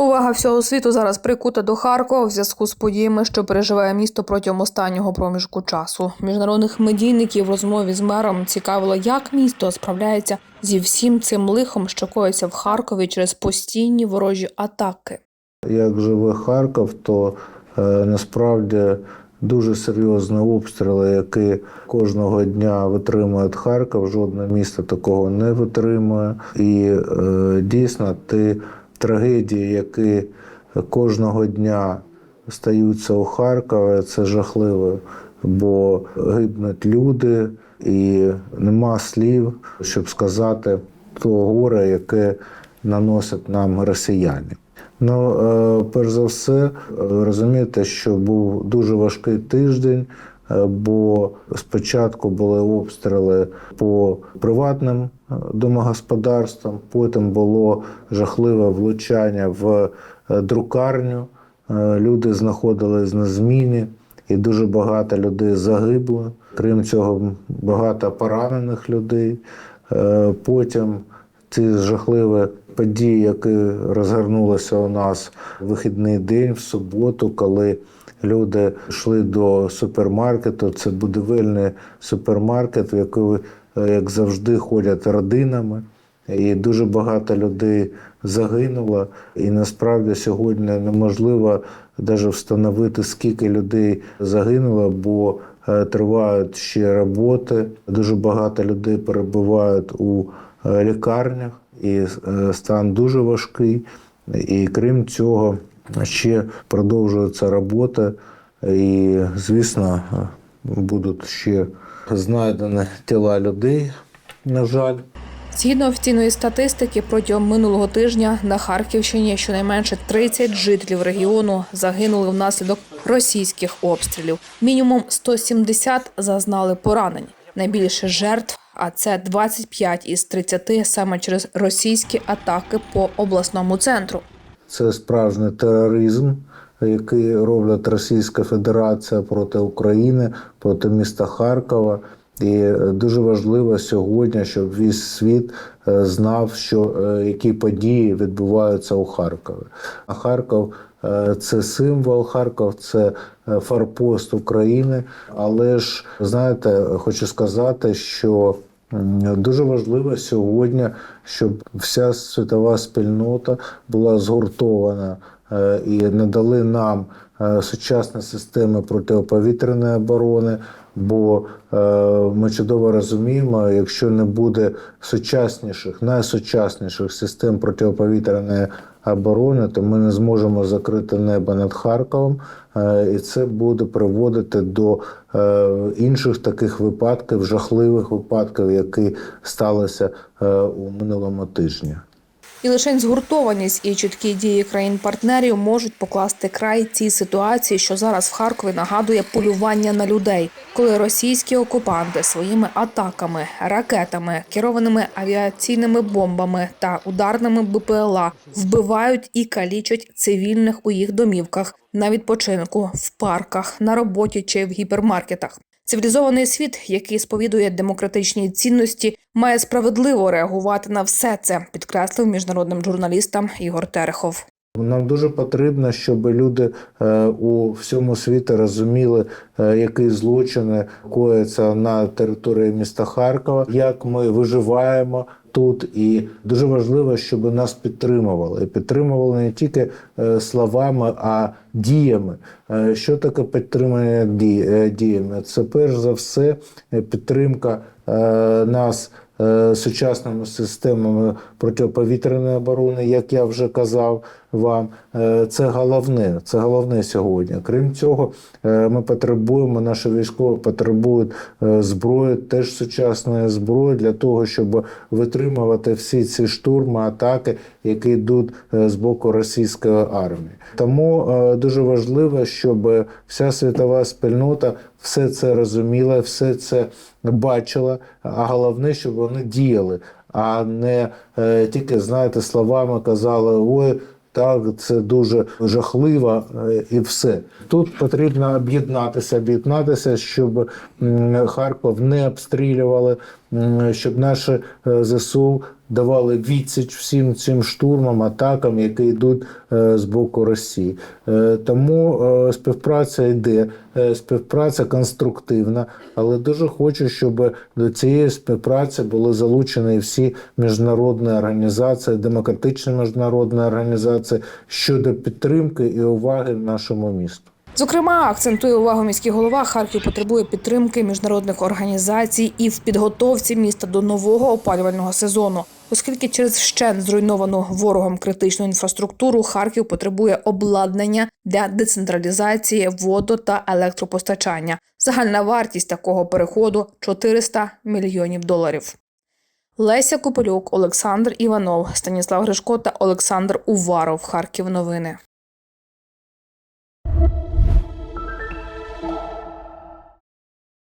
Увага всього світу зараз прикута до Харкова в зв'язку з подіями, що переживає місто протягом останнього проміжку часу. Міжнародних медійників в розмові з мером цікавило, як місто справляється зі всім цим лихом, що коїться в Харкові через постійні ворожі атаки. Як живе Харків, то е, насправді дуже серйозні обстріли, які кожного дня витримує Харків. Жодне місто такого не витримує. І е, дійсно ті трагедії, які кожного дня стаються у Харкові, це жахливо, бо гибнуть люди, і нема слів, щоб сказати того горе, яке наносять нам росіяни. Ну, е, перш за все, розумієте, що був дуже важкий тиждень, бо спочатку були обстріли по приватним е, домогосподарствам, потім було жахливе влучання в е, друкарню. Е, Люди знаходились на зміні, і дуже багато людей загибло. Крім цього, багато поранених людей. Е, Потім ці жахливі події, які розгорнулися у нас в вихідний день, в суботу, коли люди йшли до супермаркету. Це будівельний супермаркет, в який, е, як завжди, ходять родинами. І дуже багато людей загинуло. І насправді сьогодні неможливо навіть встановити, скільки людей загинуло, бо е, тривають ще роботи. Дуже багато людей перебувають у лікарнях, і е, стан дуже важкий. І крім цього, ще продовжується робота. І, звісно, е, будуть ще знайдені тіла людей, на жаль. Згідно офіційної статистики, протягом минулого тижня на Харківщині щонайменше 30 жителів регіону загинули внаслідок російських обстрілів. Мінімум 170 зазнали поранень. Найбільше жертв, а це 25 із 30 саме через російські атаки по обласному центру. Це справжній тероризм, який роблять Російська Федерація проти України, проти міста Харкова. І дуже важливо сьогодні, щоб весь світ е, знав, що е, які події відбуваються у Харкові. А Харків е, це символ, Харків це форпост України. Але ж знаєте, хочу сказати, що Дуже важливо сьогодні, щоб вся світова спільнота була згуртована е, і надали нам е, сучасні системи протиповітряної оборони. Бо е, ми чудово розуміємо, якщо не буде сучасніших, найсучасніших систем протиповітряної оборони, то ми не зможемо закрити небо над Харковом, е, і це буде приводити до е, інших таких випадків, жахливих випадків, які сталися е, у минулому тижні. І лише згуртованість і чіткі дії країн-партнерів можуть покласти край цій ситуації, що зараз в Харкові нагадує полювання на людей, коли російські окупанти своїми атаками, ракетами, керованими авіаційними бомбами та ударними БПЛА вбивають і калічать цивільних у їх домівках на відпочинку, в парках, на роботі чи в гіпермаркетах. Цивілізований світ, який сповідує демократичні цінності, має справедливо реагувати на все це, підкреслив міжнародним журналістам Ігор Терехов. Нам дуже потрібно, щоб люди е, у всьому світі розуміли, е, які злочини кояться на території міста Харкова, як ми виживаємо тут. І дуже важливо, щоб нас підтримували. Підтримували не тільки е, словами, а діями. Що таке підтримання діями? Це перш за все підтримка нас сучасними системами протиповітряної оборони, як я вже казав вам. Е, Це головне, це головне сьогодні. Крім цього, е, ми потребуємо, наші військові потребують е, зброї, теж сучасної зброї для того, щоб витримувати всі ці штурми, атаки, які йдуть з боку російської армії. Тому дуже важливо, щоб вся світова спільнота все це розуміла, все це бачила, а головне, щоб вони діяли, а не е, тільки, знаєте, словами казали ой. Так, це дуже жахливо е, і все. Тут потрібно об'єднатися, об'єднатися, щоб Харків не обстрілювали, щоб наші е, ЗСУ давали відсіч всім цим штурмам, атакам, які йдуть е, з боку Росії. Е, Тому е, співпраця йде, співпраця конструктивна, але дуже хочу, щоб до цієї співпраці були залучені всі міжнародні організації, демократичні міжнародні організації щодо підтримки і уваги нашому місту. Зокрема, акцентує увагу міський голова. Харків потребує підтримки міжнародних організацій і в підготовці міста до нового опалювального сезону, оскільки через вщент зруйновану ворогом критичну інфраструктуру Харків потребує обладнання для децентралізації водо та електропостачання. Загальна вартість такого переходу 400 мільйонів доларів. Леся Копилюк, Олександр Іванов, Станіслав Гришко та Олександр Уваров. Харків. Новини.